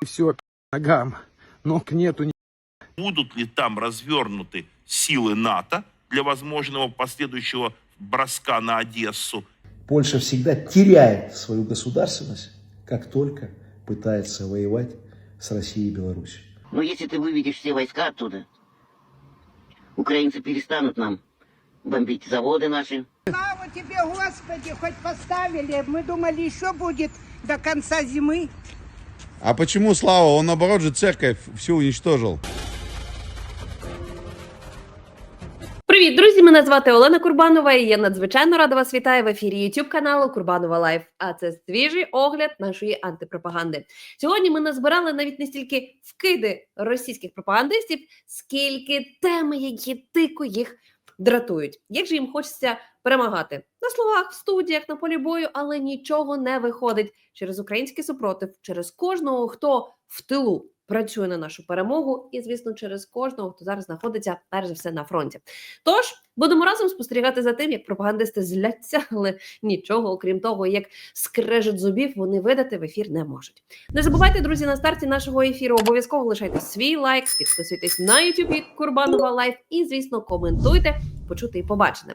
и все ногам. Ног нету, ни- Будут ли там развернуты силы НАТО для возможного последующего броска на Одессу? Польша всегда теряет свою государственность, как только пытается воевать с Россией и Беларусью. Но если ты выведешь все войска оттуда, украинцы перестанут нам бомбить заводы наши. Слава тебе, Господи, хоть поставили. Мы думали, еще будет до конца зимы. А почему Слава? Он наоборот же церковь всю уничтожил. Привіт, друзі! Мене звати Олена Курбанова. і Я надзвичайно рада вас вітаю в ефірі YouTube каналу Курбанова Лайф. А це свіжий огляд нашої антипропаганди. Сьогодні ми назбирали навіть не стільки вкиди російських пропагандистів, скільки теми, які тико їх дратують. Як же їм хочеться перемагати? На словах, в студіях, на полі бою, але нічого не виходить. Через український супротив, через кожного, хто в тилу працює на нашу перемогу, і звісно, через кожного, хто зараз знаходиться перш за все на фронті. Тож будемо разом спостерігати за тим, як пропагандисти зляться, але нічого, окрім того, як скрежет зубів, вони видати в ефір не можуть. Не забувайте, друзі, на старті нашого ефіру обов'язково лишайте свій лайк, підписуйтесь на YouTube Курбанова Лайф і, звісно, коментуйте, почути і побачене.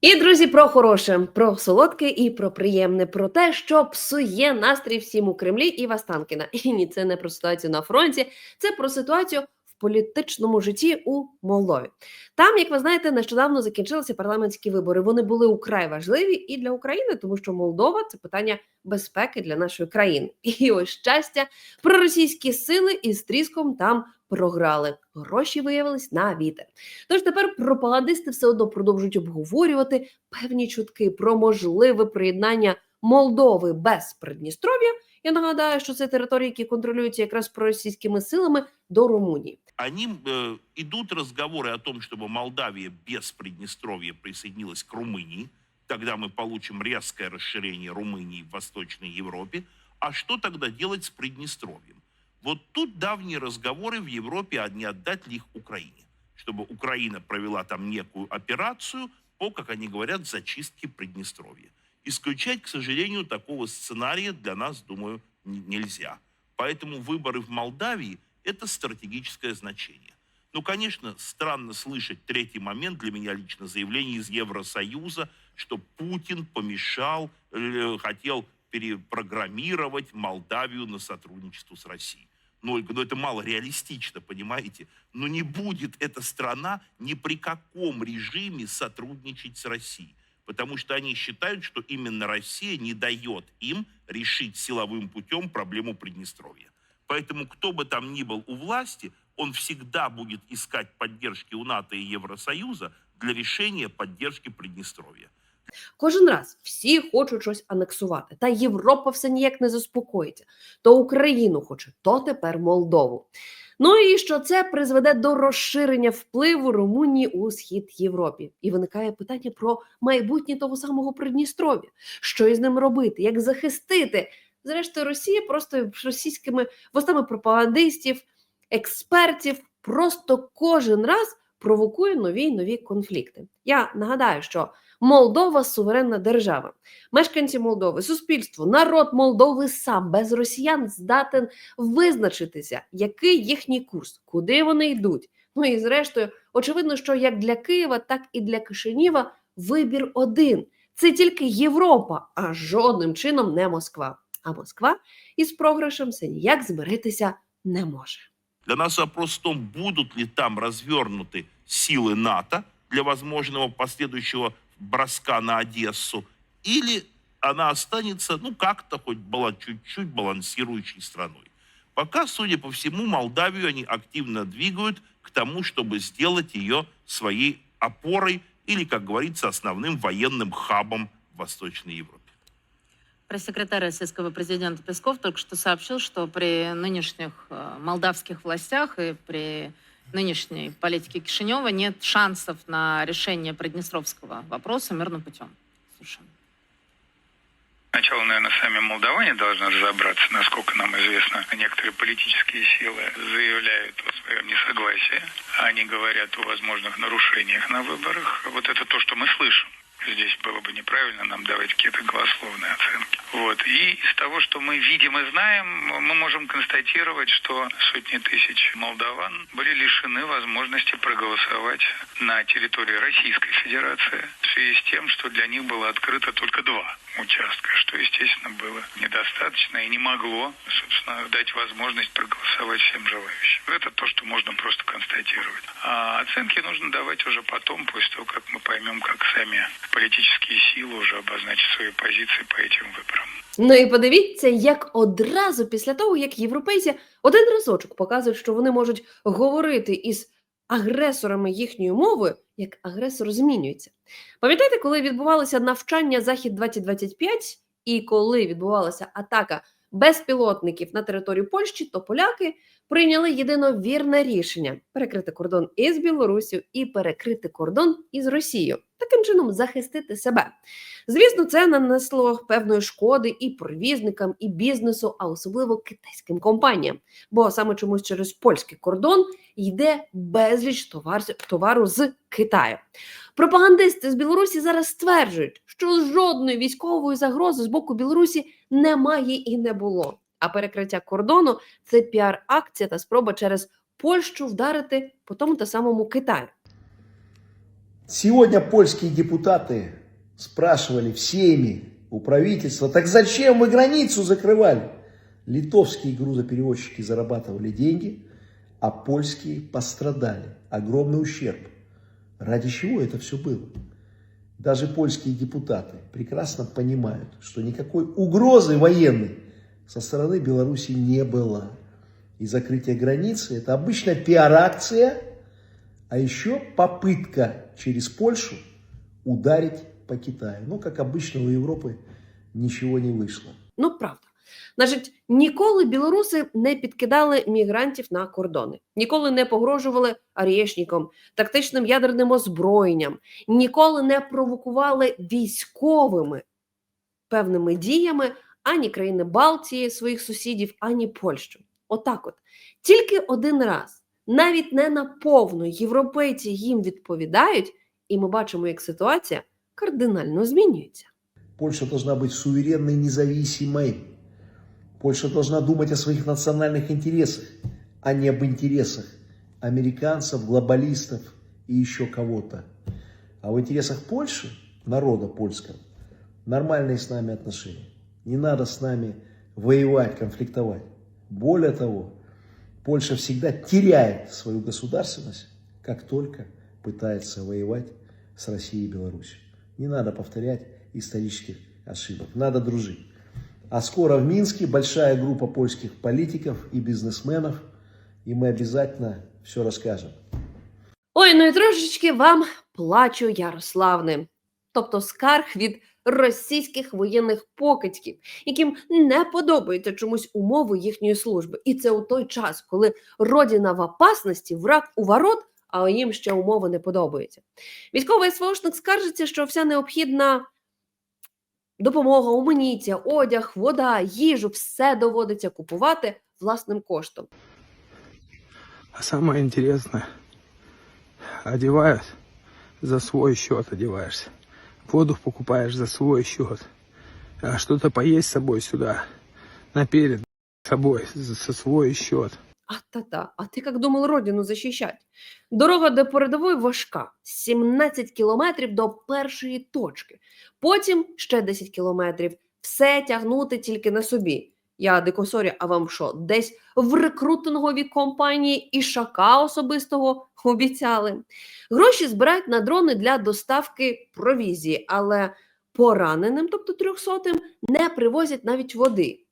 І друзі, про хороше, про солодке і про приємне, про те, що псує настрій всім у Кремлі і в Останкіна. І ні, це не про ситуацію на фронті, це про ситуацію в політичному житті у Молдові. Там, як ви знаєте, нещодавно закінчилися парламентські вибори. Вони були украй важливі і для України, тому що Молдова це питання безпеки для нашої країни. І ось щастя, проросійські сили із тріском там програли. Гроші виявились на вітер. Тож тепер пропагандисти все одно продовжують обговорювати певні чутки про можливе приєднання Молдови без Придністров'я. Я нагадаю, що це території, які контролюються якраз проросійськими силами до Румунії. Они э, идут разговоры о том, чтобы Молдавия без Приднестровья присоединилась к Румынии. Тогда мы получим резкое расширение Румынии в Восточной Европе. А что тогда делать с Приднестровьем? Вот тут давние разговоры в Европе, а не отдать ли их Украине. Чтобы Украина провела там некую операцию по, как они говорят, зачистке Приднестровья. Исключать, к сожалению, такого сценария для нас, думаю, нельзя. Поэтому выборы в Молдавии – это стратегическое значение. Ну, конечно, странно слышать третий момент для меня лично заявление из Евросоюза, что Путин помешал, э, хотел перепрограммировать Молдавию на сотрудничество с Россией. Ну, ну это мало реалистично, понимаете? Но не будет эта страна ни при каком режиме сотрудничать с Россией. Потому что они считают, что именно Россия не дает им решить силовым путем проблему Приднестровья. Поэтому кто бы там ни был у власти, он всегда будет искать поддержки у НАТО и Евросоюза для решения поддержки Приднестровья. Кожен раз всі хочуть щось анексувати, та Європа все ніяк не заспокоїться. То Україну хоче, то тепер Молдову. Ну і що це призведе до розширення впливу Румунії у схід Європі. І виникає питання про майбутнє того самого Придністров'я. Що із ним робити, як захистити? Зрештою, Росія просто російськими вустами пропагандистів, експертів просто кожен раз провокує нові нові конфлікти. Я нагадаю, що Молдова суверенна держава. Мешканці Молдови, суспільство, народ Молдови сам без росіян здатен визначитися, який їхній курс, куди вони йдуть. Ну і зрештою, очевидно, що як для Києва, так і для Кишинєва вибір один: це тільки Європа, а жодним чином не Москва. А Москва із програшем все ніяк змиритися не може. Для нас вопрос в том, будут ли там развернуты силы НАТО для возможного последующего броска на Одессу, или она останется, ну, как-то хоть была чуть-чуть балансирующей страной. Пока, судя по всему, Молдавию они активно двигают к тому, чтобы сделать ее своей опорой или, как говорится, основным военным хабом в Восточной Европе. Пресс-секретарь российского президента Песков только что сообщил, что при нынешних э, молдавских властях и при нынешней политики Кишинева нет шансов на решение Приднестровского вопроса мирным путем. Слушаем. Сначала, наверное, сами молдаване должны разобраться, насколько нам известно. Некоторые политические силы заявляют о своем несогласии. Они говорят о возможных нарушениях на выборах. Вот это то, что мы слышим. Здесь было бы неправильно нам давать какие-то голословные оценки. Вот. И из того, что мы видим и знаем, мы можем констатировать, что сотни тысяч молдаван были лишены возможности проголосовать на территории Российской Федерации в связи с тем, что для них было открыто только два участка, что, естественно, было недостаточно и не могло, собственно, дать возможность проголосовать всем желающим. Это то, что можно просто констатировать. А оценки нужно давать уже потом, после того, как мы поймем, как сами политические силы уже обозначат свои позиции по этим выборам. Ну і подивіться, як одразу після того, як європейці один разочок показують, що вони можуть говорити із Агресорами їхньою мовою, як агресор змінюється. Пам'ятаєте, коли відбувалося навчання Захід 2025 і коли відбувалася атака безпілотників на територію Польщі, то поляки прийняли єдиновірне рішення перекрити кордон із Білорусію і перекрити кордон із Росією, таким чином захистити себе. Звісно, це нанесло певної шкоди і перевізникам, і бізнесу, а особливо китайським компаніям. Бо саме чомусь через польський кордон йде безліч товар, товару з Китаю. Пропагандисти з Білорусі зараз стверджують, що жодної військової загрози з боку Білорусі немає і не було. А перекриття кордону це піар-акція та спроба через Польщу вдарити по тому та самому Китаю. Сегодня польские депутаты спрашивали всеми у правительства, так зачем вы границу закрывали? Литовские грузоперевозчики зарабатывали деньги, а польские пострадали. Огромный ущерб. Ради чего это все было? Даже польские депутаты прекрасно понимают, что никакой угрозы военной со стороны Беларуси не было. И закрытие границы – это обычная пиар-акция, а еще попытка через Польшу ударить по Китаю. Ну, как обычно, у Европы ничего не вышло. Ну, правда. Значить, ніколи білоруси не підкидали мігрантів на кордони, ніколи не погрожували арієшнікам, тактичним ядерним озброєнням, ніколи не провокували військовими певними діями ані країни Балтії, своїх сусідів, ані Польщу. Отак, от тільки один раз, навіть не наповну європейці їм відповідають, і ми бачимо, як ситуація кардинально змінюється. Польша должна быть суверенной, независимой. Польша должна думать о своих национальных интересах, а не об интересах американцев, глобалистов и еще кого-то. А в интересах Польши, народа польского, нормальные с нами отношения. Не надо с нами воевать, конфликтовать. Более того, Польша всегда теряет свою государственность, как только пытается воевать с Россией и Беларусью. Не надо повторять исторических ошибок. Надо дружить. А скоро в Минске большая группа польских политиков и бизнесменов, и мы обязательно все расскажем. Ой, ну і трошечки вам плачу Ярославне, тобто скарг від російських воєнних покидьків, яким не подобаються чомусь умови їхньої служби. І це у той час, коли родина в опасності, враг у ворот, а їм ще умови не подобаються. Військовий СВОшник скаржиться, що вся необхідна допомога, амуніція, одяг, вода, їжу все доводиться купувати власним коштом. А самое интересное, одевают за свой счет одеваешься. Воду покупаешь за свой счет. А что-то поесть с собой сюда, наперед с собой, за свой счет. А та-та, а ти як думав родину захищати? Дорога до передової важка 17 кілометрів до першої точки. Потім ще 10 кілометрів. Все тягнути тільки на собі. Я дико сорі, а вам що? Десь в рекрутинговій компанії і шака особистого обіцяли. Гроші збирають на дрони для доставки провізії, але пораненим, тобто трьохсотим, не привозять навіть води.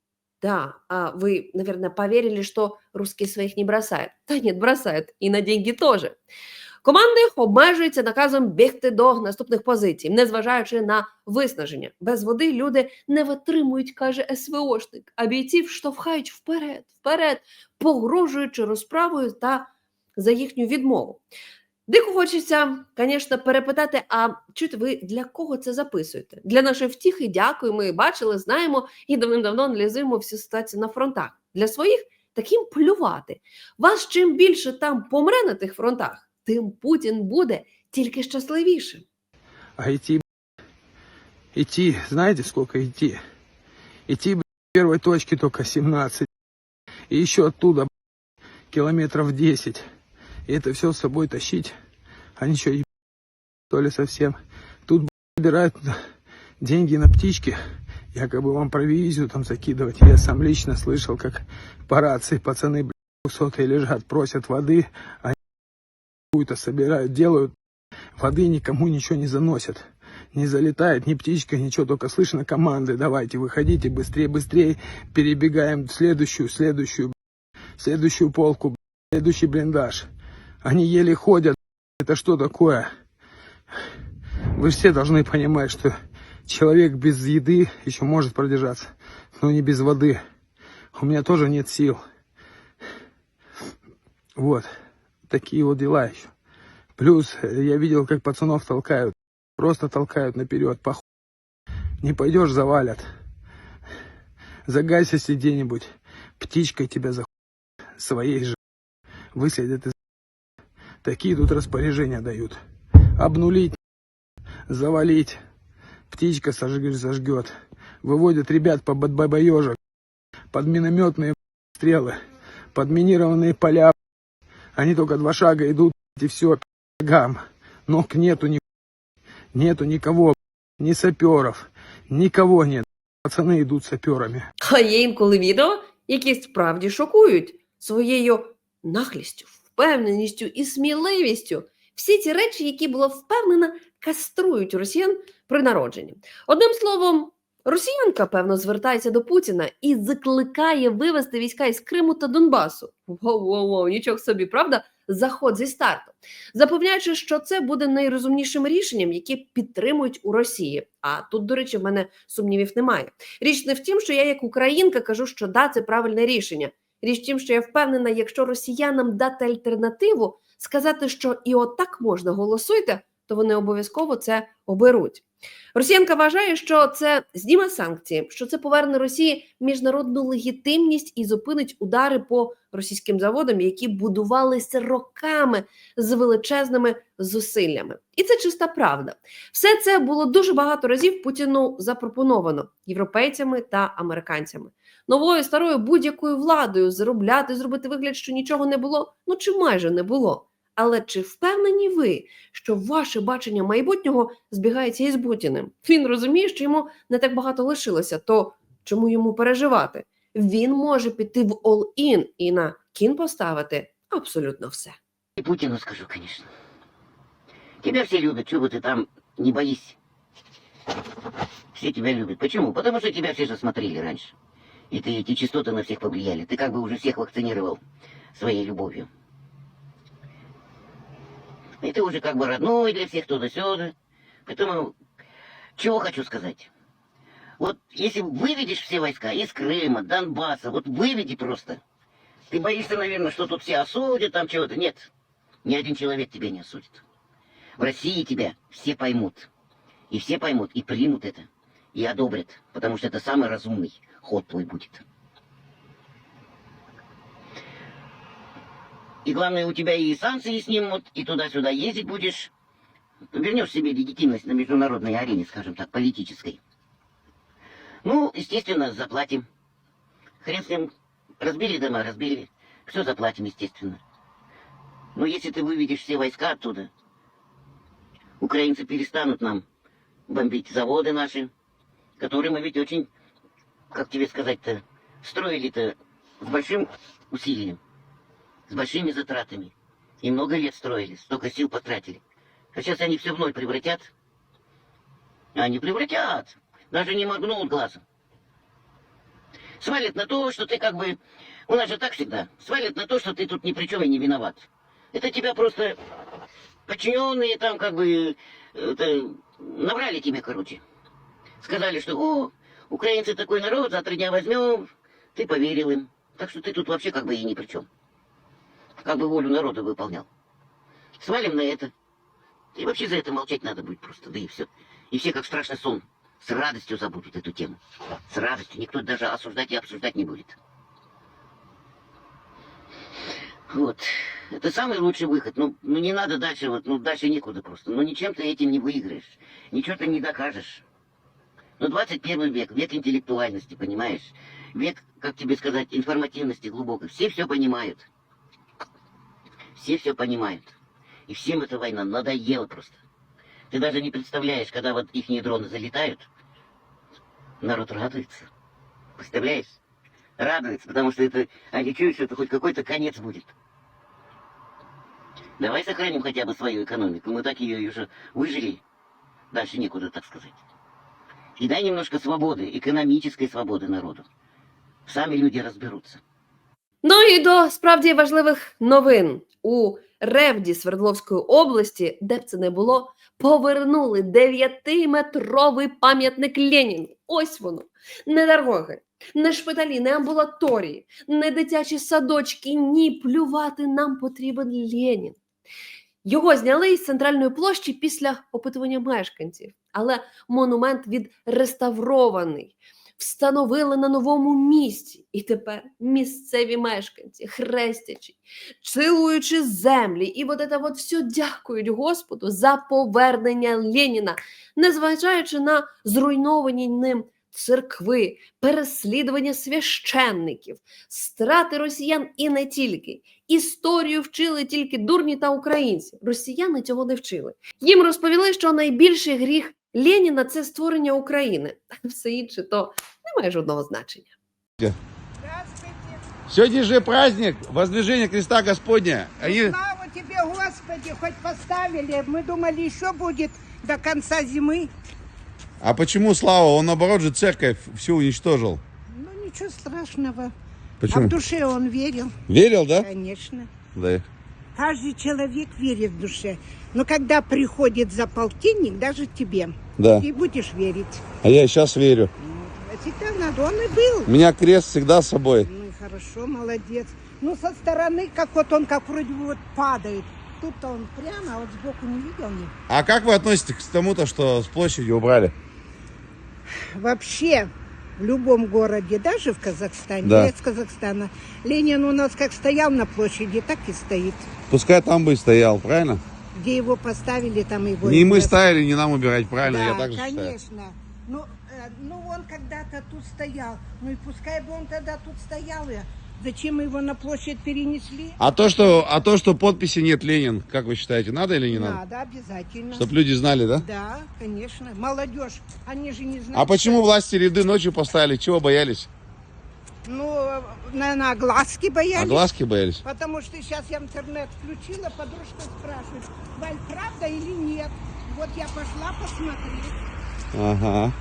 Да, а вы, наверное, поверили, что русские своих не бросают. Та нет, бросают. І на деньги теж. Команди обмежуються наказом бігти до наступних позицій, незважаючи на виснаження. Без води люди не витримують, каже СВОшник, а бійців штовхають вперед, вперед, погрожуючи розправою та за їхню відмову. Дико хочеться, звісно, перепитати: а чуєте, ви для кого це записуєте? Для нашої втіхи дякую. Ми бачили, знаємо і давним-давно аналізуємо всю ситуацію на фронтах. Для своїх таким плювати. Вас чим більше там помре на тих фронтах, тим Путін буде тільки щасливішим. А идти, б***ь, идти, знаете, сколько идти? Идти, б***ь, с первой точки только 17. И еще оттуда, б***ь, километров 10. И это все с собой тащить. Они что, еб... то ли совсем? Тут б***ь, собирают деньги на птички. Якобы вам провизию там закидывать. Я сам лично слышал, как по рации пацаны, блядь, сотые лежат, просят воды. Они какую-то собирают, делают Воды никому ничего не заносят. Не залетает ни птичка, ничего, только слышно команды. Давайте, выходите быстрее, быстрее. Перебегаем в следующую, следующую, следующую полку, следующий блиндаж. Они еле ходят. Это что такое? Вы все должны понимать, что человек без еды еще может продержаться, но не без воды. У меня тоже нет сил. Вот. Такие вот дела еще. Плюс э, я видел, как пацанов толкают. Просто толкают наперед. Похуй. Не пойдешь, завалят. Загайся си где-нибудь. Птичкой тебя за своей же выследят из Такие тут распоряжения дают. Обнулить, завалить. Птичка сожг- сожгет. Выводят ребят по бабаежек. Под минометные стрелы. Под минированные поля. Они только два шага идут, и все, ногам. Ног нету ни нету никого, ни саперов, никого нет. Пацаны идут саперами. А є інколи відео, які справді шокують своєю нахлістю, впевненістю і сміливістю. Всі ті речі, які було впевнена, каструють росіян при народженні. Одним словом, росіянка, певно, звертається до Путіна і закликає вивести війська із Криму та Донбасу. Воу-воу-воу, нічого собі, правда? Заход зі старту, запевняючи, що це буде найрозумнішим рішенням, яке підтримують у Росії. А тут, до речі, в мене сумнівів немає. Річ не в тім, що я як українка кажу, що да, це правильне рішення. Річ в тім, що я впевнена, якщо росіянам дати альтернативу, сказати, що і отак можна голосуйте, то вони обов'язково це оберуть. Росіянка вважає, що це зніме санкції, що це поверне Росії міжнародну легітимність і зупинить удари по російським заводам, які будувалися роками з величезними зусиллями. І це чиста правда. Все це було дуже багато разів Путіну запропоновано європейцями та американцями. Новою старою будь-якою владою заробляти, зробити вигляд, що нічого не було, ну чи майже не було. Але чи впевнені ви, що ваше бачення майбутнього збігається із Путіним? Він розуміє, що йому не так багато лишилося, то чому йому переживати? Він може піти в all-in і на кін поставити абсолютно все. И Путину скажу, конечно. Тебя все любят, чего бы ты там не боись. Все тебя любят. Почему? Потому что тебя все же смотрели раньше. И ты, эти частоты на всех повлияли. Ты как бы уже всех вакцинировал своей любовью. И ты уже как бы родной для всех туда-сюда. Поэтому, чего хочу сказать. Вот если выведешь все войска из Крыма, Донбасса, вот выведи просто. Ты боишься, наверное, что тут все осудят, там чего-то. Нет. Ни один человек тебя не осудит. В России тебя все поймут. И все поймут, и примут это. И одобрят. Потому что это самый разумный ход твой будет. И главное, у тебя и санкции снимут, и туда-сюда ездить будешь. Вернешь себе легитимность на международной арене, скажем так, политической. Ну, естественно, заплатим. Хрен с ним. Разбили дома, разбили. Все заплатим, естественно. Но если ты выведешь все войска оттуда, украинцы перестанут нам бомбить заводы наши, которые мы ведь очень, как тебе сказать-то, строили-то с большим усилием, с большими затратами. И много лет строили, столько сил потратили. А сейчас они все в ноль превратят. Они превратят. Даже не моргнут глазом. Свалят на то, что ты как бы... У нас же так всегда. Свалят на то, что ты тут ни при чем и не виноват. Это тебя просто подчиненные там как бы... Это, набрали тебе, короче. Сказали, что, о, украинцы такой народ, завтра дня возьмем. Ты поверил им. Так что ты тут вообще как бы и ни при чем. Как бы волю народа выполнял. Свалим на это. И вообще за это молчать надо будет просто, да и все. И все, как страшный сон, с радостью забудут эту тему. С радостью. Никто даже осуждать и обсуждать не будет. Вот. Это самый лучший выход. Ну, ну не надо дальше, вот, ну дальше некуда просто. Ну ничем ты этим не выиграешь. Ничего ты не докажешь. Ну 21 век, век интеллектуальности, понимаешь? Век, как тебе сказать, информативности глубокой. Все все понимают. Все все понимают. И всем эта война надоела просто. Ты даже не представляешь, когда вот их дроны залетают, народ радуется. Представляешь? Радуется, потому что это, они чуют, что это хоть какой-то конец будет. Давай сохраним хотя бы свою экономику. Мы так ее уже выжили. Дальше некуда, так сказать. И дай немножко свободы, экономической свободы народу. Сами люди разберутся. Ну і до справді важливих новин у Ревді Свердловської області, де б це не було, повернули 9-метровий пам'ятник Леніну. Ось воно. Не дороги, не шпиталі, не амбулаторії, не дитячі садочки. Ні, плювати нам потрібен Ленін. Його зняли із центральної площі після опитування мешканців, але монумент відреставрований встановили на новому місці. І тепер місцеві мешканці, хрестячи, цілуючи землі, і от це от все дякують Господу за повернення Леніна, незважаючи на зруйновані ним церкви, переслідування священників, страти росіян і не тільки. Історію вчили тільки дурні та українці. Росіяни цього не вчили. Їм розповіли, що найбільший гріх Леніна це створення України, а все інше то не має жодного значення. Здравствуйте. Сегодня же праздник воздвижения креста Господня. Они... Слава тебе, Господи, хоть поставили. Мы думали, еще будет до конца зимы. А почему Слава? Он наоборот же церковь всю уничтожил. Ну, ничего страшного. А Почему? в душе он верил, Верил, да? конечно. Да. Каждый человек верит в душе. Но когда приходит за полтинник, даже тебе, да. ты будешь верить. А я сейчас верю. А всегда надо, он и был. У меня крест всегда с собой. Ну и хорошо, молодец. Ну, со стороны, как вот он, как вроде бы вот падает. Тут-то он прямо, а вот сбоку не видел ни. А как вы относитесь к тому-то, что с площади убрали? Вообще, в любом городе, даже в Казахстане, Да. я из Казахстана, Ленин у нас как стоял на площади, так и стоит. Пускай там бы и стоял, правильно? Где его поставили, там его Не мы ставили, не нам убирать, правильно? Да, я так же считаю. конечно. Ну, э, ну, он когда-то тут стоял. Ну и пускай бы он тогда тут стоял. и Зачем его на площадь перенесли? А то, что, а то, что подписи нет Ленин, как вы считаете, надо или не надо? Надо, обязательно. Чтобы люди знали, да? Да, конечно. Молодежь, они же не знают. А почему власти ряды ночью поставили? Чего боялись? Ну, наверное, огласки боялись. Огласки боялись? Потому что сейчас я интернет включила, подружка спрашивает, Валь, правда или нет? Вот я пошла посмотреть. Ага.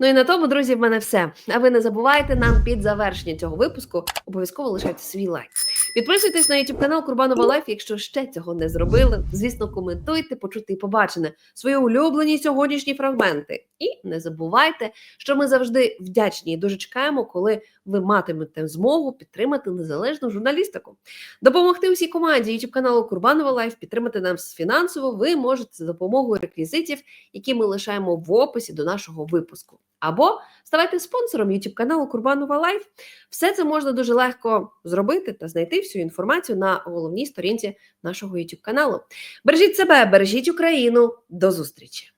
Ну і на тому, друзі, в мене все. А ви не забувайте нам під завершення цього випуску обов'язково лишайте свій лайк. Підписуйтесь на YouTube канал Курбанова Лайф, якщо ще цього не зробили. Звісно, коментуйте, почути і побачене свої улюблені сьогоднішні фрагменти. І не забувайте, що ми завжди вдячні і дуже чекаємо, коли ви матимете змогу підтримати незалежну журналістику. Допомогти усій команді YouTube каналу Курбанова Лайф, підтримати нас фінансово. Ви можете за допомогою реквізитів, які ми лишаємо в описі до нашого випуску. Або ставайте спонсором YouTube каналу Курбанова Лайф. Все це можна дуже легко зробити та знайти всю інформацію на головній сторінці нашого YouTube каналу. Бережіть себе, бережіть Україну. До зустрічі!